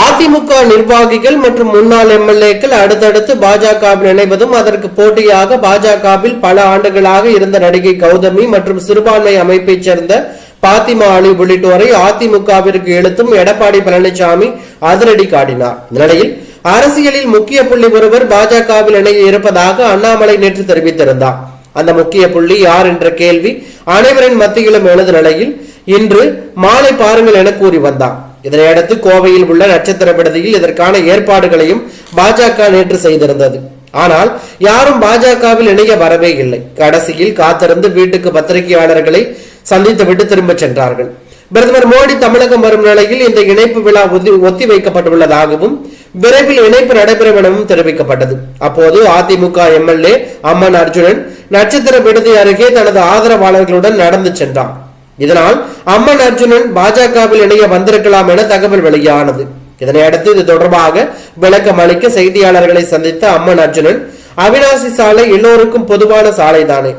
அதிமுக நிர்வாகிகள் மற்றும் முன்னாள் எம்எல்ஏக்கள் அடுத்தடுத்து பாஜகவில் இணைவதும் அதற்கு போட்டியாக பாஜகவில் பல ஆண்டுகளாக இருந்த நடிகை கௌதமி மற்றும் சிறுபான்மை அமைப்பைச் சேர்ந்த பாத்திமா அலி உள்ளிட்டோரை அதிமுகவிற்கு இழுத்தும் எடப்பாடி பழனிசாமி அதிரடி காட்டினார். நிலையில் அரசியலில் முக்கிய புள்ளி ஒருவர் பாஜகவில் இணைய இருப்பதாக அண்ணாமலை நேற்று தெரிவித்திருந்தார். அந்த முக்கிய புள்ளி யார் என்ற கேள்வி அனைவரின் மத்தியிலும் எழுத நிலையில் இன்று மாலை பாருங்கள் என கூறி வந்தார். இதனையடுத்து கோவையில் உள்ள நட்சத்திர விடுதியில் இதற்கான ஏற்பாடுகளையும் பாஜக நேற்று செய்திருந்தது. ஆனால் யாரும் பாஜகவில் இணைய வரவே இல்லை. கடைசியில் காத்திருந்து வீட்டுக்கு பத்திரிகையாளர்களை சந்தித்துவிட்டு திரும்பச் சென்றார்கள். பிரதமர் மோடி தமிழகம் வரும் நிலையில் இந்த இணைப்பு விழா ஒத்தி- ஒத்தி வைக்கப்பட்டுள்ளதாகவும் விரைவில் இணைப்பு நடைபெறும் எனவும் தெரிவிக்கப்பட்டது. அப்போது அதிமுக எம்எல்ஏ அம்மன் அர்ஜுனன் நட்சத்திர விடுதி அருகே தனது ஆதரவாளர்களுடன் நடந்து சென்றார். இதனால் அம்மன் அர்ஜுனன் பாஜகவில் இணைய வந்திருக்கலாம் என தகவல் வெளியானது. இதனையடுத்து இது தொடர்பாக விளக்கம் அளிக்க செய்தியாளர்களை சந்தித்த அம்மன் அர்ஜுனன் அவினாசி சாலை எல்லோருக்கும் பொதுவான சாலை தானே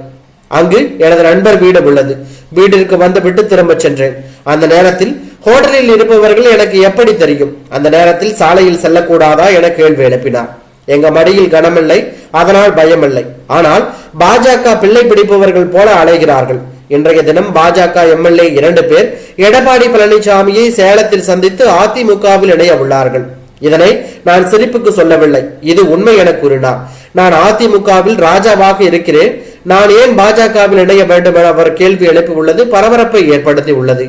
அங்கு எனது நண்பர் வீடு உள்ளது. வீட்டிற்கு வந்துவிட்டு திரும்ப சென்றேன். அந்த நேரத்தில் ஹோட்டலில் இருப்பவர்கள் எனக்கு எப்படி தெரியும்? அந்த நேரத்தில் சாலையில் செல்லக்கூடாதா என கேள்வி எழுப்பினார். எங்க மடியில் கனமில்லை அதனால் பயமில்லை. ஆனால் பாஜக பிள்ளை பிடிப்பவர்கள் போல அலைகிறார்கள். இன்றைய தினம் பாஜக எம்எல்ஏ இரண்டு பேர் எடப்பாடி பழனிசாமியை சேலத்தில் சந்தித்து அதிமுகவில் இணைய உள்ளார்கள். இதனை நான் சிரிப்புக்கு சொல்லவில்லை. இது உண்மை என கூறினார். நான் அதிமுகவில் ராஜாவாக இருக்கிறேன். நான் ஏன் பாஜகவில் இணைய வேண்டும் என அவர் கேள்வி எழுப்பி உள்ளது பரபரப்பை ஏற்படுத்தி உள்ளது.